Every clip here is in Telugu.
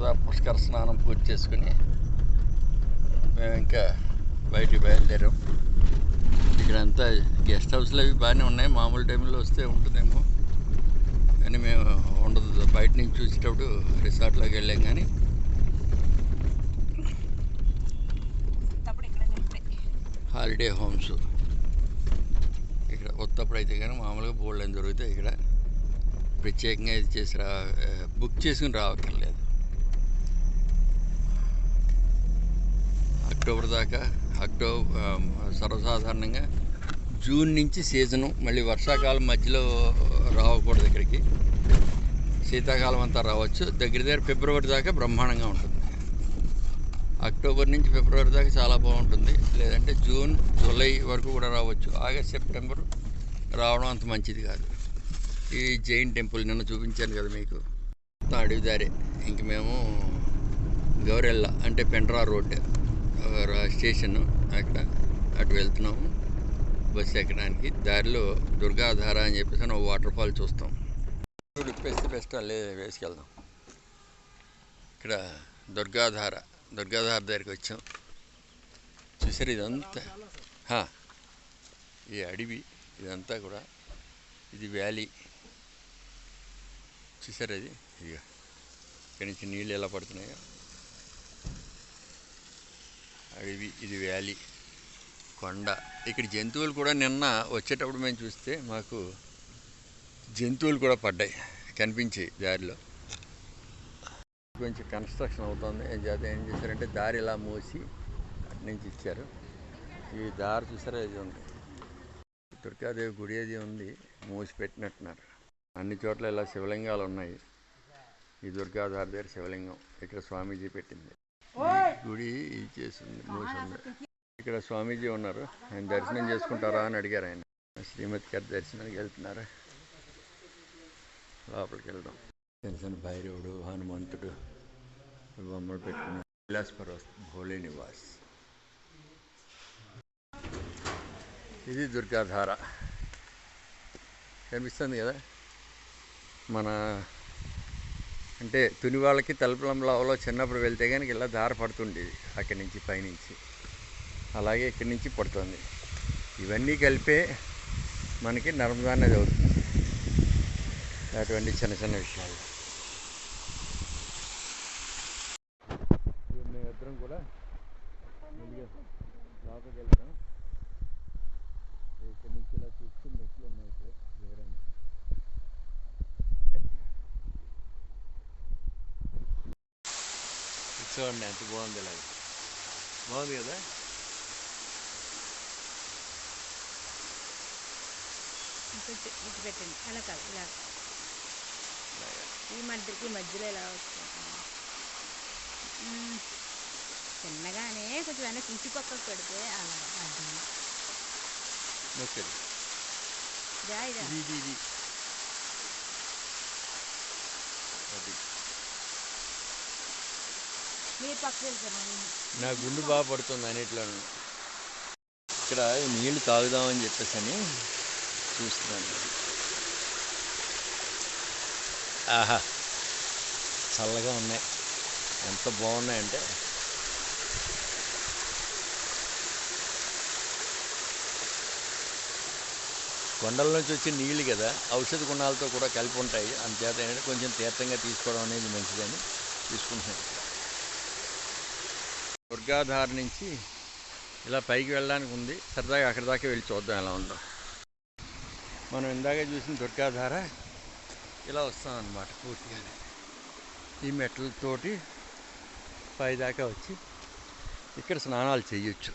సరదా పుష్కర స్నానం పూర్తి చేసుకుని మేము ఇంకా బయటికి బయలుదేరాం. ఇక్కడంతా గెస్ట్ హౌస్లు అవి బాగానే ఉన్నాయి. మామూలు టైంలో వస్తే ఉంటుందేమో. కానీ మేము ఉండదు. బయట నుంచి చూసేటప్పుడు రిసార్ట్లోకి వెళ్ళాం కానీ. Holiday homes. ఇక్కడ కొత్తప్పుడు అయితే కానీ మామూలుగా బోల్డ్ అని దొరుకుతాయి. ఇక్కడ ప్రత్యేకంగా ఇది చేసి రా బుక్ చేసుకుని రావక్కర్లేదు. అక్టోబర్ దాకా అక్టోబర్ సర్వసాధారణంగా జూన్ నుంచి సీజను మళ్ళీ వర్షాకాలం మధ్యలో రావకూడదు ఇక్కడికి. శీతాకాలం అంతా రావచ్చు. దగ్గర దగ్గర ఫిబ్రవరి దాకా బ్రహ్మాండంగా ఉంటుంది. అక్టోబర్ నుంచి ఫిబ్రవరి దాకా చాలా బాగుంటుంది. లేదంటే జూన్ జూలై వరకు కూడా రావచ్చు. ఆగస్ట్ సెప్టెంబర్ రావడం అంత మంచిది కాదు. ఈ జైన్ టెంపుల్ నిన్న చూపించాను కదా మీకు. మొత్తం అడవి దారే ఇంక మేము గౌరెల్ల అంటే పెండ్రా రోడ్ స్టేషన్ అక్కడ అటు వెళ్తున్నాము. బస్సు ఎక్కడానికి. దారిలో దుర్గాధార అని చెప్పేసి అని ఒక వాటర్ ఫాల్ చూస్తాం. ఇప్పుడు ఇప్పేస్తే బెస్ట్ అల్లే వేసుకెళ్దాం. ఇక్కడ దుర్గాధార దుర్గాధార దగ్గరికి వచ్చాం. చూసారు ఇదంతా? ఈ అడవి ఇదంతా కూడా. ఇది వ్యాలీ. చూసారు అది ఇక ఇక్కడి నుంచి నీళ్ళు ఎలా పడుతున్నాయో. అడవి ఇది వ్యాలీ కొండ. ఇక్కడ జంతువులు కూడా నిన్న వచ్చేటప్పుడు మేము చూస్తే మాకు జంతువులు కూడా పడ్డాయి కనిపించాయి దారిలో. కొంచెం కన్స్ట్రక్షన్ అవుతుంది. ఏం చేత ఏం చేశారంటే దారి ఇలా మూసి అటు నుంచి ఇచ్చారు. ఈ దారి చూసారా? ఇది ఉంది. దుర్గాదేవి గుడి అది ఉంది. మూసి పెట్టినట్టున్నారు. అన్ని చోట్ల ఇలా శివలింగాలు ఉన్నాయి. ఈ దుర్గాధారి దగ్గర శివలింగం. ఇక్కడ స్వామీజీ పెట్టింది. గుడి ఇది చేసింది మూసి ఉంది ఇక్కడ స్వామీజీ ఉన్నారు. ఆయన దర్శనం చేసుకుంటారా అని అడిగారు ఆయన. శ్రీమతి గారి దర్శనానికి వెళ్తున్నారు? లోపలికి వెళ్దాం. తెలిసిన భైరవుడు హనుమంతుడు బొమ్మలు పెట్టుకున్న విలాస్పర భోలే నివాస్. ఇది దుర్గాధార. కనిపిస్తుంది కదా? మన అంటే తుని వాళ్ళకి తలుపులంలో చిన్నప్పుడు వెళ్తే కనుక ఇలా దార పడుతుండేది అక్కడి నుంచి పైనుంచి. అలాగే ఇక్కడి నుంచి పడుతుంది. ఇవన్నీ కలిపే మనకి నర్మదా అనేది అవుతుంది. అటువంటి చిన్న చిన్న విషయాలు. మేమిద్దరం కూడా లోపలికి వెళ్తాం ఇక్కడి నుంచి ఇలా చూస్తూ మెట్లు ఉన్నాయి ఇక్కడ దిగడానికి ఇది చూడండి ఎంత బాగుంది ఇలా బాగుంది కదా పెట్టండి అలా కాదు ఇలా. ఇలాగా. ఈ మధ్యకి మధ్యలో ఇలా వస్తుంది. చిన్నగానే కొంచెం వెనక్కి ఇంటి పక్కకు పెడితే నొక్కండి ఇదా. అది. నా గుండు బాగా పడుతుంది అన్నిట్లోనూ ఇక్కడ ఈ నీళ్ళు తాగుదామని చెప్పేసి అని చూస్తున్నాను. ఆహా చల్లగా ఉన్నాయి. ఎంత బాగున్నాయంటే. కొండల నుంచి వచ్చే నీళ్ళు కదా ఔషధ గుణాలతో కూడా కలిపి ఉంటాయి. అంతేత ఏంటంటే కొంచెం తీర్థంగా తీసుకోవడం అనేది మంచిదని తీసుకుంటున్నాను. దుర్గాధార నుంచి ఇలా పైకి వెళ్ళడానికి ఉంది. సరదాగా అక్కడి దాకా వెళ్ళి చూద్దాం ఎలా ఉందో. మనం ఇందాక చూసిన దుర్గాధార ఇలా వస్తాం అన్నమాట పూర్తిగా ఈ మెట్లతోటి పై దాకా వచ్చి ఇక్కడ స్నానాలు చేయొచ్చు.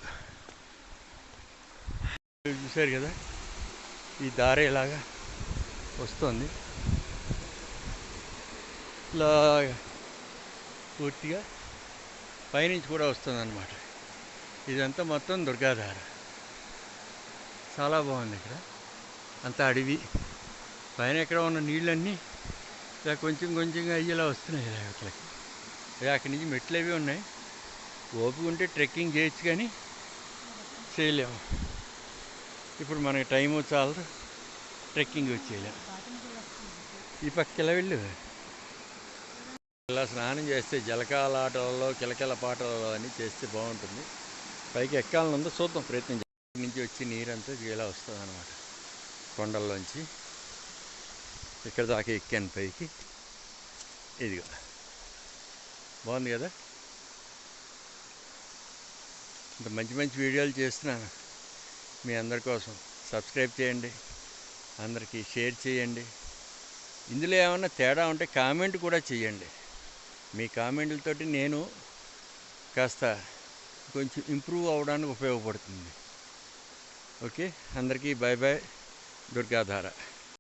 చూశారు కదా ఈ దారి ఇలాగా వస్తుంది. ఇలా పూర్తిగా పైనుంచి కూడా వస్తుందన్నమాట. ఇదంతా మొత్తం దుర్గాధార. చాలా బాగుంది ఇక్కడ. అంతా అడవి. పైన ఎక్కడ ఉన్న నీళ్ళన్నీ ఇలా కొంచెం కొంచెంగా అయ్యేలా వస్తున్నాయి ఇలా ఇట్లకి అక్కడి నుంచి మెట్లు అవి ఉన్నాయి. ఓపిక ఉంటే ట్రెక్కింగ్ చేయొచ్చు కానీ చేయలేము. ఇప్పుడు మనకి టైము చాలదు. ట్రెక్కింగ్ వచ్చేయలేము ఈ పక్కకి ఎలా వెళ్ళు ఇలా స్నానం చేస్తే జలకాలాటలలో కిలకిల పాటలలో అని చేస్తే బాగుంటుంది. పైకి ఎక్కాలని ఉందో చూద్దాం ప్రయత్నం చేద్దాం. నుంచి వచ్చి నీరంతా ఇలా వస్తుంది అనమాట కొండల్లోంచి ఇక్కడ దాకా ఎక్కాను పైకి. ఇదిగో. బాగుంది కదా? ఇంత మంచి మంచి వీడియోలు చేస్తున్నాను. మీ అందరి కోసం సబ్స్క్రైబ్ చేయండి. అందరికీ షేర్ చేయండి. ఇందులో ఏమైనా తేడా ఉంటే కామెంట్ కూడా చేయండి. మీ కామెంట్లతోటి నేను కాస్త కొంచెం ఇంప్రూవ్ అవ్వడానికి ఉపయోగపడుతుంది. ఓకే? అందరికీ బాయ్ బాయ్ దుర్గాధార.